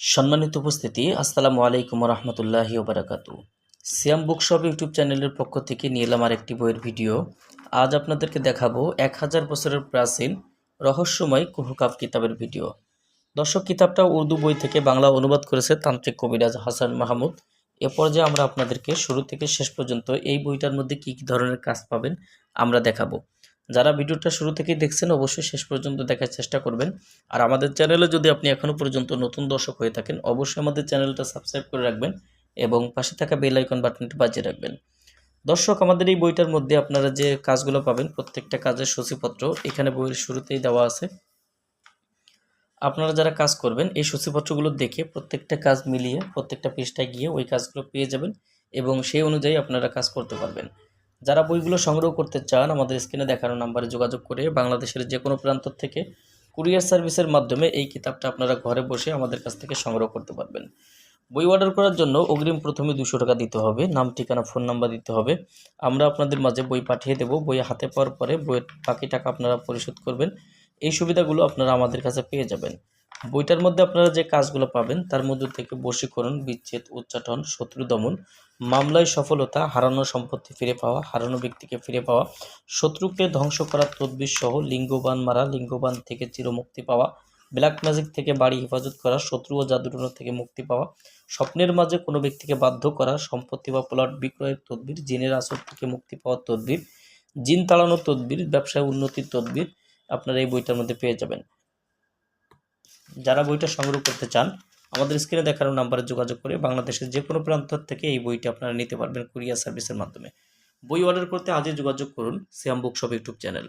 সম্মানিত উপস্থিতি, আসসালামু আলাইকুম রহমতুল্লাহি ওবরাকাতু। সিয়াম বুকশপ ইউটিউব চ্যানেলের পক্ষ থেকে নিয়ে এলাম আরেকটি বইয়ের ভিডিও। আজ আপনাদেরকে দেখাবো এক হাজার বছরের প্রাচীন রহস্যময় কুহুকাপ কিতাবের ভিডিও। দর্শক, কিতাবটা উর্দু বই থেকে বাংলা অনুবাদ করেছে তান্ত্রিক কবিরাজ হাসান মাহমুদ। এ পর্যায়ে আমরা আপনাদেরকে শুরু থেকে শেষ পর্যন্ত এই বইটার মধ্যে কী কী ধরনের কাজ পাবেন আমরা দেখাবো। যারা ভিডিওটা শুরু থেকেই দেখছেন, অবশ্যই শেষ পর্যন্ত দেখার চেষ্টা করবেন। আর আমাদের চ্যানেলে যদি আপনি এখনও পর্যন্ত নতুন দর্শক হয়ে থাকেন, অবশ্যই আমাদের চ্যানেলটা সাবস্ক্রাইব করে রাখবেন এবং পাশে থাকা বেল আইকন বাটনটি বাজিয়ে রাখবেন। দর্শক, আমাদের এই বইটার মধ্যে আপনারা যে কাজগুলো পাবেন, প্রত্যেকটা কাজের সূচিপত্র এখানে বইয়ের শুরুতেই দেওয়া আছে। আপনারা যারা কাজ করবেন, এই সূচিপত্রগুলো দেখে প্রত্যেকটা কাজ মিলিয়ে প্রত্যেকটা পৃষ্ঠায় গিয়ে ওই কাজগুলো পেয়ে যাবেন এবং সেই অনুযায়ী আপনারা কাজ করতে পারবেন। যারা বইগুলো সংগ্রহ করতে চান, আমাদের স্ক্রিনে দেখানো নাম্বারে যোগাযোগ করে বাংলাদেশের যে কোনো প্রান্ত থেকে কুরিয়ার সার্ভিসের মাধ্যমে এই কিতাবটা আপনারা ঘরে বসে আমাদের কাছ থেকে সংগ্রহ করতে পারবেন। বই অর্ডার করার জন্য অগ্রিম প্রথমে দুশো টাকা দিতে হবে, নাম, ঠিকানা ফোন নাম্বার দিতে হবে। আমরা আপনাদের মাঝে বই পাঠিয়ে দেব, বই হাতে পাওয়ার পরে বইয়ের বাকি টাকা আপনারা পরিশোধ করবেন। এই সুবিধাগুলো আপনারা আমাদের কাছে পেয়ে যাবেন। বইটার মধ্যে আপনারা যে কাজগুলো পাবেন, তার মধ্যে থেকে বশীকরণ, বিচ্ছেদ, উচ্চাটন, শত্রু দমন, মামলায় সফলতা, হারানো সম্পত্তি ফিরে পাওয়া, হারানো ব্যক্তিকে ফিরে পাওয়া, শত্রুকে ধ্বংস করার তদবির সহ লিঙ্গবান মারা, লিঙ্গবান থেকে চিরমুক্তি পাওয়া, ব্ল্যাক ম্যাজিক থেকে বাড়ি হেফাজত করা, শত্রু ও জাদুটনা থেকে মুক্তি পাওয়া, স্বপ্নের মাঝে কোনো ব্যক্তিকে বাধ্য করা, সম্পত্তি বা প্লট বিক্রয়ের তদবির, জিনের আসর থেকে মুক্তি পাওয়ার তদবির, জিন তাড়ানোর তদবির, ব্যবসায় উন্নতির তদবির, আপনারা এই বইটার মধ্যে পেয়ে যাবেন। যারা বইটা সংগ্রহ করতে চান, আমাদের স্ক্রিনে দেখানো নাম্বারে যোগাযোগ করে বাংলাদেশের যে কোনো প্রান্ত থেকে এই বইটি আপনারা নিতে পারবেন কুরিয়ার সার্ভিসের মাধ্যমে। বই অর্ডার করতে আজই যোগাযোগ করুন সিয়াম বুকশপ ইউটিউব চ্যানেল